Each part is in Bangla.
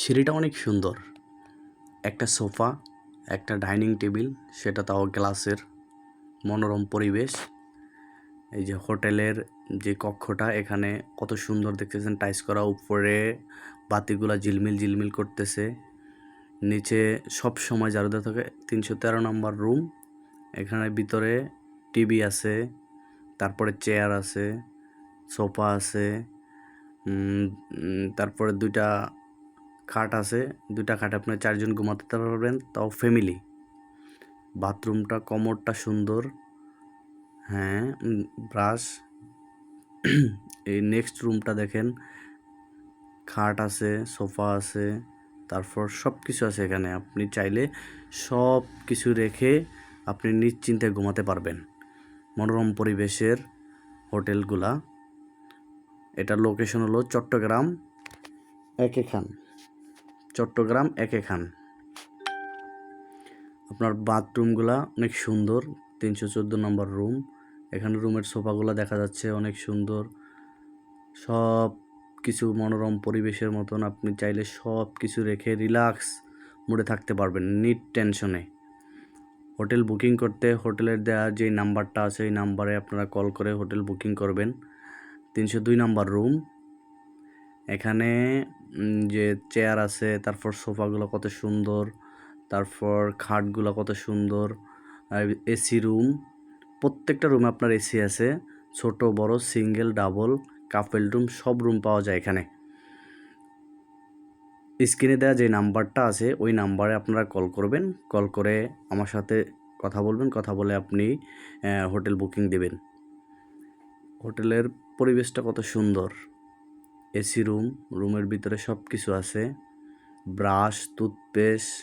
সিঁড়িটা অনেক সুন্দর। একটা সোফা, একটা ডাইনিং টেবিল, সেটা তাও গ্লাসের মনোরম পরিবেশ। এই যে হোটেলের যে কক্ষটা, এখানে কত সুন্দর দেখতেছেন টাইস করা উপরে, বাতিগুলা ঝিলমিল ঝিলমিল করতেছে। নিচে সব সময় জারু দেওয়া থাকে, তিনশো তেরো নম্বর রুম। এখানে ভিতরে টিভি আছে, তারপরে চেয়ার আছে, সোফা আছে তারপরে দুইটা খাট আছে, দুইটা খাটে আপনার চারজন ঘুমাতে পারবেন, তাও ফ্যামিলি বাথরুমটা কমোডটা সুন্দর হ্যাঁ ব্রাশ এই নেক্সট রুমটা দেখেন, খাট আছে, সোফা আছে, তারপর সব কিছু আছে এখানে। আপনি চাইলে সব কিছু রেখে আপনি নিশ্চিন্তে ঘুমাতে পারবেন। মনোরম পরিবেশের হোটেলগুলা। এটা লোকেশন হলো চট্টগ্রাম, একে খান চট্টগ্রাম একে খান। আপনার বাথরুমগুলা অনেক সুন্দর, তিনশো চোদ্দ নম্বর রুম। এখানে রুমের সোফাগুলো দেখা যাচ্ছে অনেক সুন্দর। সব কিছু মনোরম পরিবেশের মতন, আপনি চাইলে সব কিছু রেখে রিল্যাক্স মুডে থাকতে পারবেন, নিট টেনশনে। হোটেল বুকিং করতে হোটেলের দেওয়া যে নাম্বারটা আছে, এই নাম্বারে আপনারা কল করে হোটেল বুকিং করবেন। তিনশো দুই নাম্বার রুম। এখানে যে চেয়ার আছে, তারপর সোফাগুলো কত সুন্দর, তারপর খাটগুলো কত সুন্দর, আর এসি রুম প্রত্যেকটা রুমে আপনার এসি আছে, ছোট, বড় সিঙ্গেল ডাবল কাপেল রুম সব রুম পাওয়া যায় এখানে। স্ক্রিনে দেওয়া যে নাম্বারটা আছে, ওই নাম্বারে আপনারা কল করবেন কল করে আমার সাথে কথা বলবেন, কথা বলে আপনি হোটেল বুকিং দেবেন। হোটেলের পরিবেশটা কত সুন্দর। এসি রুম, রুমের ভিতরে সব কিছু আছে। ব্রাশ, টুথপেস্ট,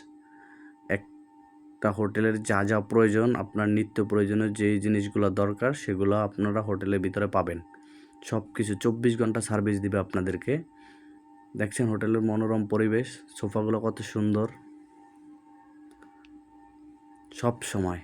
একটা হোটেলের যা যা প্রয়োজন, আপনার নিত্য প্রয়োজনীয় যেই জিনিসগুলো দরকার, সেগুলো আপনারা হোটেলের ভিতরে পাবেন। সব কিছু চব্বিশ ঘণ্টা সার্ভিস দিবে আপনাদেরকে। দেখছেন হোটেলের মনোরম পরিবেশ, সোফাগুলো কত সুন্দর। সব সময়।